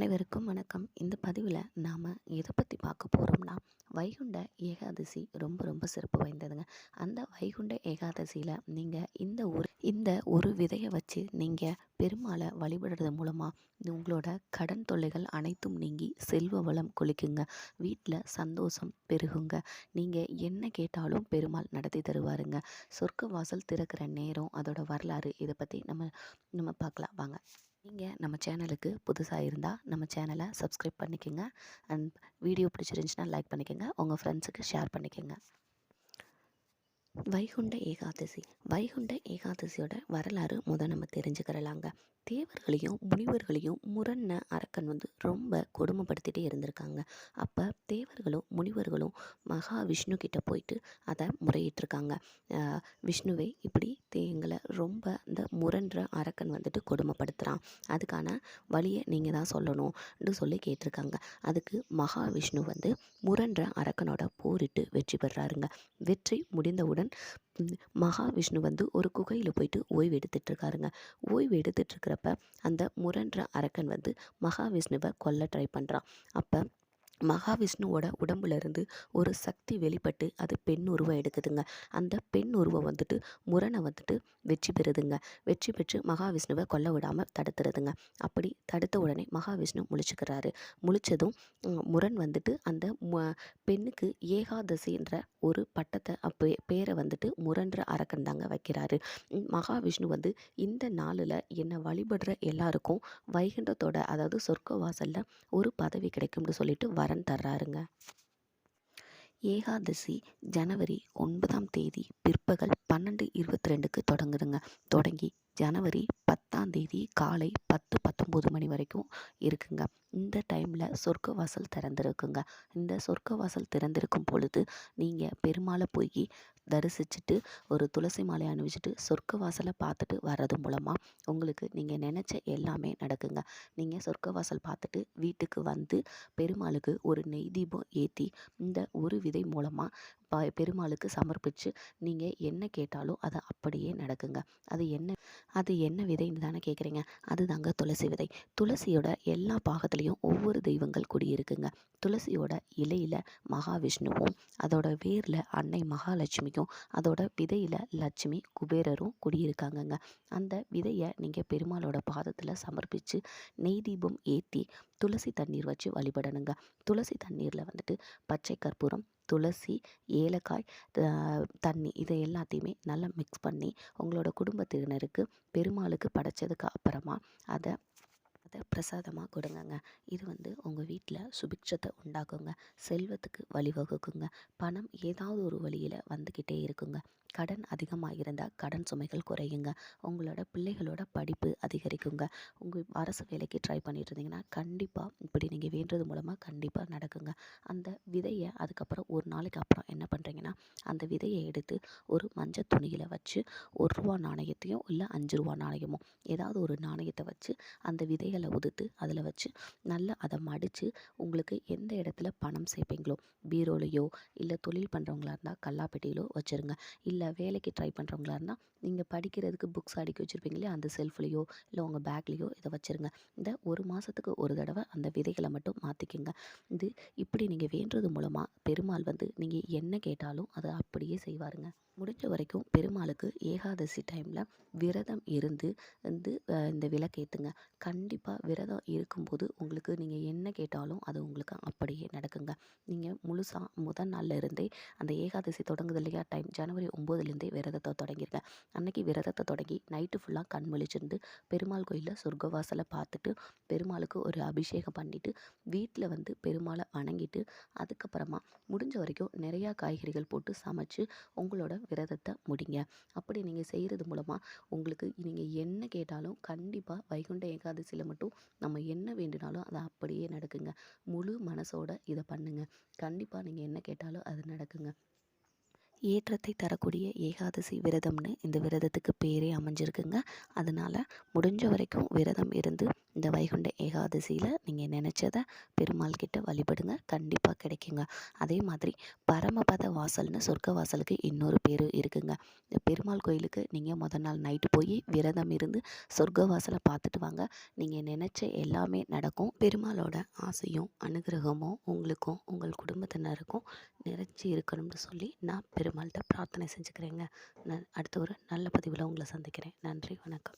அனைவருக்கும் வணக்கம். இந்த பதிவில் நாம் எதை பற்றி பார்க்க போகிறோம்னா வைகுண்ட ஏகாதசி ரொம்ப ரொம்ப சிறப்பு வாய்ந்ததுங்க. அந்த வைகுண்ட ஏகாதசியில் நீங்கள் இந்த ஒரு இந்த ஒரு விதையை வச்சு நீங்கள் பெருமாளை வழிபடுறது மூலமாக உங்களோட கடன் தொல்லைகள் அனைத்தும் நீங்கி செல்வ வளம் கொளிக்குங்க. வீட்டில் சந்தோஷம் பெருகுங்க. நீங்கள் என்ன கேட்டாலும் பெருமாள் நடத்தி தருவாருங்க. சொர்க்க வாசல் திறக்கிற நேரம் அதோட வரலாறு இதை பற்றி நம்ம நம்ம பார்க்கலாம். வாங்க. நீங்கள் நம்ம சேனலுக்கு புதுசாக இருந்தால் நம்ம சேனலை சப்ஸ்கிரைப் பண்ணிக்கோங்க. அண்ட் வீடியோ பிடிச்சிருந்துச்சுன்னா லைக் பண்ணிக்கோங்க. உங்கள் ஃப்ரெண்ட்ஸுக்கு ஷேர் பண்ணிக்கோங்க. வைகுண்ட ஏகாதசி. வைகுண்ட ஏகாதசியோட வரலாறு முத நம்ம தெரிஞ்சுக்கிறலாங்க. தேவர்களையும் முனிவர்களையும் முரண அரக்கன் வந்து ரொம்ப கொடுமைப்படுத்திட்டே இருந்திருக்காங்க. அப்போ தேவர்களும் முனிவர்களும் மகாவிஷ்ணு கிட்ட போயிட்டு அதை முறையிட்டிருக்காங்க. விஷ்ணுவை விஷ்ணுவே இப்படி எங்களை ரொம்ப இந்த முரண்ற அரக்கன் வந்துட்டு கொடுமைப்படுத்துகிறான் அதுக்கான வழியை நீங்கள் தான் சொல்லணும்னு சொல்லி கேட்டிருக்காங்க. அதுக்கு மகாவிஷ்ணு வந்து முரண்ற அரக்கனோட போரிட்டு வெற்றி பெறாருங்க. வெற்றி முடிந்தவுடன் மகாவிஷ்ணு வந்து ஒரு குகையில் போயிட்டு ஓய்வு எடுத்துட்டு இருக்காருங்க ஓய்வு எடுத்துட்டு இருக்கிறப்ப அந்த முரண்ற அரக்கன் வந்து மகாவிஷ்ணுவை கொல்ல ட்ரை பண்ணுறான் அப்போ மகாவிஷ்ணுவோட உடம்புலேருந்து ஒரு சக்தி வெளிப்பட்டு அது பெண் உருவம் எடுக்குதுங்க. அந்த பெண் உருவம் வந்துட்டு முரணை வந்துட்டு வெற்றி பெறுதுங்க. வெற்றி பெற்று மகாவிஷ்ணுவை கொல்ல விடாமல் தடுத்துறதுங்க அப்படி தடுத்த உடனே மகாவிஷ்ணு முழிச்சுக்கிறாரு. முழிச்சதும் முரண் வந்துட்டு அந்த பெண்ணுக்கு ஏகாதசின்ற ஒரு பட்டத்தை அப்போ பேரை வந்துட்டு முரன்ற அரக்கன் தாங்க வைக்கிறாரு. மகாவிஷ்ணு வந்து இந்த நாளில் என்னை வழிபடுற எல்லாருக்கும் வைகுண்டத்தோட அதாவது சொர்க்க வாசலில் ஒரு பதவி கிடைக்கும்னு சொல்லிட்டு வரன் தர்றாருங்க. ஏகாதசி ஜனவரி ஒன்பதாம் தேதி பிற்பகல் பன்னெண்டு இருபத்தி ரெண்டுக்கு தொடங்குதுங்க. தொடங்கி ஜனவரி பத்தாம் தேதி காலை பத்து பத்தொம்போது மணி வரைக்கும் இருக்குங்க. இந்த டைமில் சொர்க்க வாசல் திறந்திருக்குங்க. இந்த சொர்க்க வாசல் திறந்திருக்கும் பொழுது நீங்கள் பெருமாளை போய் தரிசிச்சுட்டு ஒரு துளசி மாலை அணிவிச்சிட்டு சொர்க்க வாசலை பார்த்துட்டு வர்றது மூலமாக உங்களுக்கு நீங்கள் நினச்ச எல்லாமே நடக்குங்க. நீங்கள் சொர்க்க வாசல் பார்த்துட்டு வீட்டுக்கு வந்து பெருமாளுக்கு ஒரு நெய் தீபம் ஏற்றி இந்த ஒரு விதை மூலமாக ப பெருமாளுக்கு சமர்ப்பித்து நீங்கள் என்ன கேட்டாலும் அது அப்படியே நடக்குங்க. அது என்ன அது என்ன விதைன்னு தானே கேட்குறீங்க அதுதாங்க துளசி விதை. துளசியோட எல்லா பாகத்துலேயும் ஒவ்வொரு தெய்வங்கள் குடியிருக்குங்க. துளசியோட இலையில் மகாவிஷ்ணுவும் அதோட வேரில் அன்னை மகாலட்சுமியும் அதோட விதையில் லட்சுமி குபேரரும் குடியிருக்காங்கங்க. அந்த விதையை நீங்கள் பெருமாளோட பாதத்தில் சமர்ப்பித்து நெய் தீபம் ஏற்றி துளசி தண்ணீர் வச்சு வழிபடணுங்க. துளசி தண்ணீரில் வந்துட்டு பச்சை கற்பூரம் துளசி ஏலக்காய் தண்ணி இதை எல்லாத்தையுமே நல்லா மிக்ஸ் பண்ணி உங்களோட குடும்பத்தினருக்கு பெருமாளுக்கு படைச்சதுக்கு அப்புறமா அதை அதை பிரசாதமாக கொடுங்கங்க. இது வந்து உங்கள் வீட்டில் சுபிக்ஷத்தை உண்டாக்குங்க. செல்வத்துக்கு வழிவகுக்குங்க. பணம் ஏதாவது ஒரு வழியில் வந்துக்கிட்டே இருக்குங்க. கடன் அதிகமாக இருந்தால் கடன் சுமைகள் குறையுங்க. உங்களோட பிள்ளைகளோட படிப்பு அதிகரிக்குங்க. உங்கள் அரசு வேலைக்கு ட்ரை பண்ணிட்டு இருந்தீங்கன்னா கண்டிப்பாக இப்படி நீங்கள் வேண்டது மூலமாக கண்டிப்பாக நடக்குங்க. அந்த விதையை அதுக்கப்புறம் ஒரு நாளைக்கு அப்புறம் என்ன பண்ணுறீங்கன்னா அந்த விதையை எடுத்து ஒரு மஞ்சள் துணியில் வச்சு ஒரு ரூபா நாணயத்தையும் இல்லை அஞ்சு ரூபா நாணயமோ ஏதாவது ஒரு நாணயத்தை வச்சு அந்த விதைகளை உதுத்து அதில் வச்சு நல்லா அதை மடித்து உங்களுக்கு எந்த இடத்துல பணம் சேர்ப்பீங்களோ பீரோலையோ இல்லை தொழில் பண்ணுறவங்களா இருந்தால் கல்லாப்பெட்டியிலோ வச்சுருங்க. இல்லை இல்லை வேலைக்கு ட்ரை பண்ணுறவங்களா இருந்தால் நீங்கள் படிக்கிறதுக்கு புக்ஸ் அடுக்கி வச்சுருப்பீங்களே அந்த செல்ஃப்லேயோ இல்லை உங்கள் பேக்லேயோ இதை வச்சுருங்க. இந்த ஒரு மாதத்துக்கு ஒரு தடவை அந்த விதைகளை மட்டும் மாற்றிக்கிங்க இது இப்படி நீங்கள் வேண்டுறது மூலமாக பெருமாள் வந்து நீங்கள் என்ன கேட்டாலும் அதை அப்படியே செய்வாருங்க. முடிஞ்ச வரைக்கும் பெருமாளுக்கு ஏகாதசி டைமில் விரதம் இருந்து வந்து இந்த விளக்கேற்றுங்க கண்டிப்பாக விரதம் இருக்கும்போது உங்களுக்கு நீங்கள் என்ன கேட்டாலும் அது உங்களுக்கு அப்படியே நடக்குங்க. நீங்கள் முழுசாக முதல் நாளில் இருந்தே அந்த ஏகாதசி தொடங்குது இல்லையா? டைம் ஜனவரி ஒம்போதுலேருந்தே விரதத்தை தொடங்கிருங்க. அன்னைக்கு விரதத்தை தொடங்கி நைட்டு ஃபுல்லாக கண் முழிச்சிருந்து பெருமாள் கோயிலில் சொர்க்கவாசலை பார்த்துட்டு பெருமாளுக்கு ஒரு அபிஷேகம் பண்ணிவிட்டு வீட்டில் வந்து பெருமாளை வணங்கிட்டு அதுக்கப்புறமா முடிஞ்ச வரைக்கும் நிறையா காய்கறிகள் போட்டு சமைச்சு உங்களோட விரதத்தை முடிங்க. அப்படி நீங்கள் செய்கிறது மூலமாக உங்களுக்கு நீங்கள் என்ன கேட்டாலும் கண்டிப்பாக வைகுண்ட ஏகாதசியில் மட்டும் நம்ம என்ன வேண்டினாலும் அதை அப்படியே நடக்குங்க. முழு மனசோட இதை பண்ணுங்கள் கண்டிப்பாக நீங்கள் என்ன கேட்டாலும் அது நடக்குங்க. ஏற்றத்தை தரக்கூடிய ஏகாதசி விரதம்னு இந்த விரதத்துக்கு பேரே அமைஞ்சிருக்குங்க. அதனால் முடிஞ்ச வரைக்கும் விரதம் இருந்து இந்த வைகுண்ட ஏகாதசியில் நீங்கள் நினச்சதை பெருமாள் கிட்ட வழிபடுங்க. கண்டிப்பாக கிடைக்குங்க. அதே மாதிரி பரமபத வாசல்னு சொர்க்க வாசலுக்கு இன்னொரு பேர் இருக்குங்க. இந்த பெருமாள் கோயிலுக்கு நீங்கள் முத நாள் நைட்டு போய் விரதம் இருந்து சொர்க்க வாசலை பார்த்துட்டு வாங்க. நீங்கள் நினச்ச எல்லாமே நடக்கும். பெருமாளோட ஆசையும் அனுகிரகமும் உங்களுக்கும் உங்கள் குடும்பத்தினருக்கும் நிறைச்சி இருக்கணும்னு சொல்லி நான் பெருமாள்கிட்ட பிரார்த்தனை செஞ்சுக்கிறேங்க. நான் அடுத்த ஒரு நல்ல பதிவில் உங்களை சந்திக்கிறேன். நன்றி வணக்கம்.